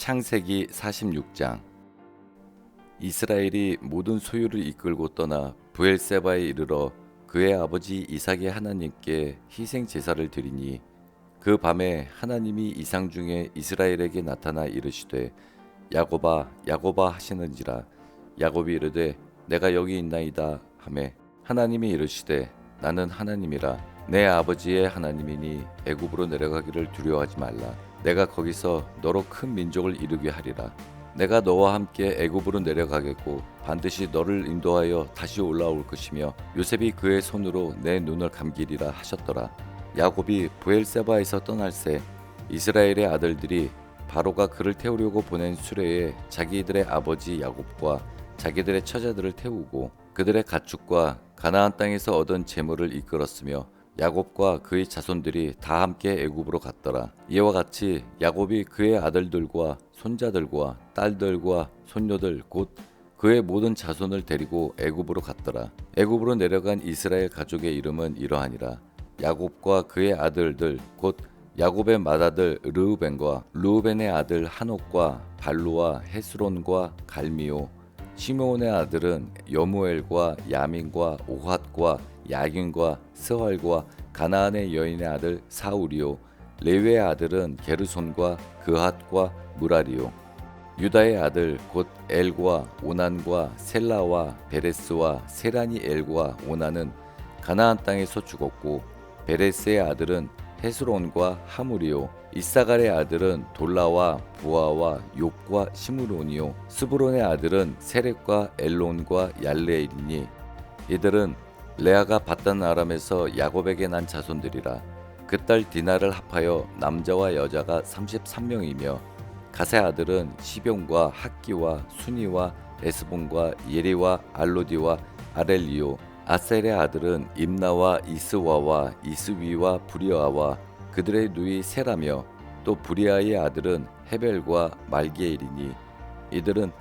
창세기 46장. 이스라엘이 모든 소유를 이끌고 떠나 부엘세바에 이르러 그의 아버지 이삭의 하나님께 희생 제사를 드리니 그 밤에 하나님이 이상 중에 이스라엘에게 나타나 이르시되 야곱아 야곱아 하시는지라. 야곱이 이르되 내가 여기 있나이다 하매 하나님이 이르시되 나는 하나님이라. 내 아버지의 하나님이니 애굽으로 내려가기를 두려워하지 말라 내가 거기서 너로 큰 민족을 이루게 하리라. 내가 너와 함께 애굽으로 내려가겠고 반드시 너를 인도하여 다시 올라올 것이며 요셉이 그의 손으로 내 눈을 감기리라 하셨더라. 야곱이 부엘세바에서 떠날 새 이스라엘의 아들들이 바로가 그를 태우려고 보낸 수레에 자기들의 아버지 야곱과 자기들의 처자들을 태우고 그들의 가축과 가나안 땅에서 얻은 재물을 이끌었으며 야곱과 그의 자손들이 다 함께 애굽으로 갔더라. 이와 같이 야곱이 그의 아들들과 손자들과 딸들과 손녀들 곧 그의 모든 자손을 데리고 애굽으로 갔더라. 애굽으로 내려간 이스라엘 가족의 이름은 이러하니라. 야곱과 그의 아들들 곧 야곱의 맏아들 르우벤과 르우벤의 아들 한옥과 발루와 헤스론과 갈미오 시므온의 아들은 여무엘과 야민과 오핫과 야긴과 스활과 가나안의 여인의 아들 사우리오 레위의 아들은 게르손과 그핫과 무라리오 유다의 아들 곧 엘과 오난과 셀라와 베레스와 세라니 엘과 오난은 가나안 땅에서 죽었고 베레스의 아들은 헤스론과 하무리오 이사갈의 아들은 돌라와 부아와 욕과 시므론이요. 스브론의 아들은 세렉과 엘론과 얄레일이니 이들은 레아가 받단 아람에서 야곱에게 난 자손들이라. 그 딸 디나를 합하여 남자와 여자가 33명이며 가세 아들은 시병과 학기와 순이와 에스본과 예리와 알로디와 아렐리오 아셀의 아들은 임나와 이스와와 이스위와 부리아와 그들의 누이 세라며 또 부리아의 아들은 헤벨과 말기엘이니. 이들은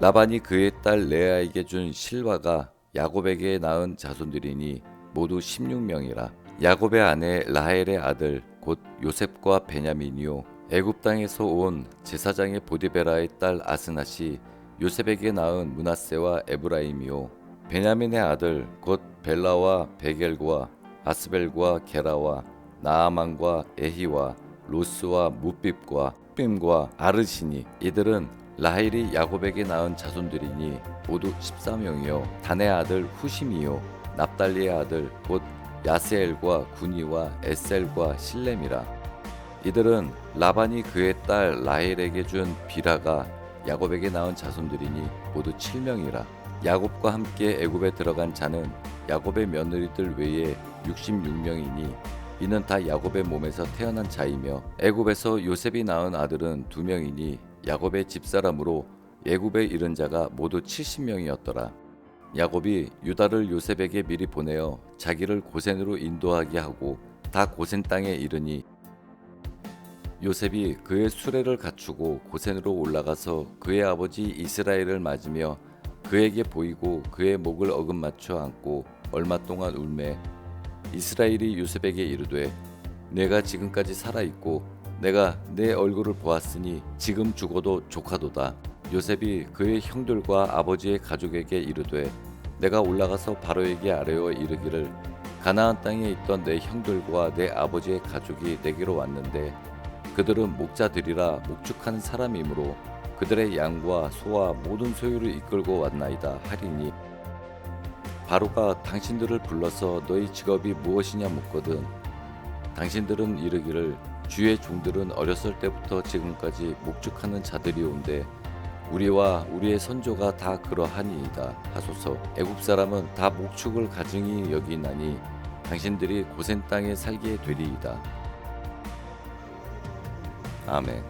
라반이 그의 딸 레아에게 준 실화가 야곱에게 낳은 자손들이니 모두 16명이라. 야곱의 아내 라헬의 아들 곧 요셉과 베냐민이요. 애굽 땅에서 온 제사장의 보디베라의 딸 아스낫이 요셉에게 낳은 문하세와 에브라임이요. 베냐민의 아들 곧 벨라와 베겔과 아스벨과 게라와 나아만과 에히와 로스와 무빕과 빔과 아르시니 이들은 라헬이 야곱에게 낳은 자손들이니 모두 14명이요. 단의 아들 후심이요. 납달리의 아들 곧 야스엘과 구니와 에셀과 실렘이라. 이들은 라반이 그의 딸 라헬에게 준 비라가 야곱에게 낳은 자손들이니 모두 7명이라. 야곱과 함께 애굽에 들어간 자는 야곱의 며느리들 외에 66명이니 이는 다 야곱의 몸에서 태어난 자이며 애굽에서 요셉이 낳은 아들은 두 명이니 야곱의 집사람으로 애굽에 이른 자가 모두 70명이었더라. 야곱이 유다를 요셉에게 미리 보내어 자기를 고센으로 인도하게 하고 다 고센 땅에 이르니 요셉이 그의 수레를 갖추고 고센으로 올라가서 그의 아버지 이스라엘을 맞으며 그에게 보이고 그의 목을 어긋맞춰 안고 얼마 동안 울매 이스라엘이 요셉에게 이르되 내가 지금까지 살아 있고 내가 내 얼굴을 보았으니 지금 죽어도 조카도다. 요셉이 그의 형들과 아버지의 가족에게 이르되 내가 올라가서 바로에게 아뢰어 이르기를 가나안 땅에 있던 내 형들과 내 아버지의 가족이 내게로 왔는데 그들은 목자들이라 목축하는 사람이므로 그들의 양과 소와 모든 소유를 이끌고 왔나이다 하리니 바로가 당신들을 불러서 너희 직업이 무엇이냐 묻거든. 당신들은 이르기를 주의 종들은 어렸을 때부터 지금까지 목축하는 자들이 온데 우리와 우리의 선조가 다 그러하니이다 하소서. 애굽 사람은 다 목축을 가증히 여기나니 당신들이 고센 땅에 살게 되리이다. 아멘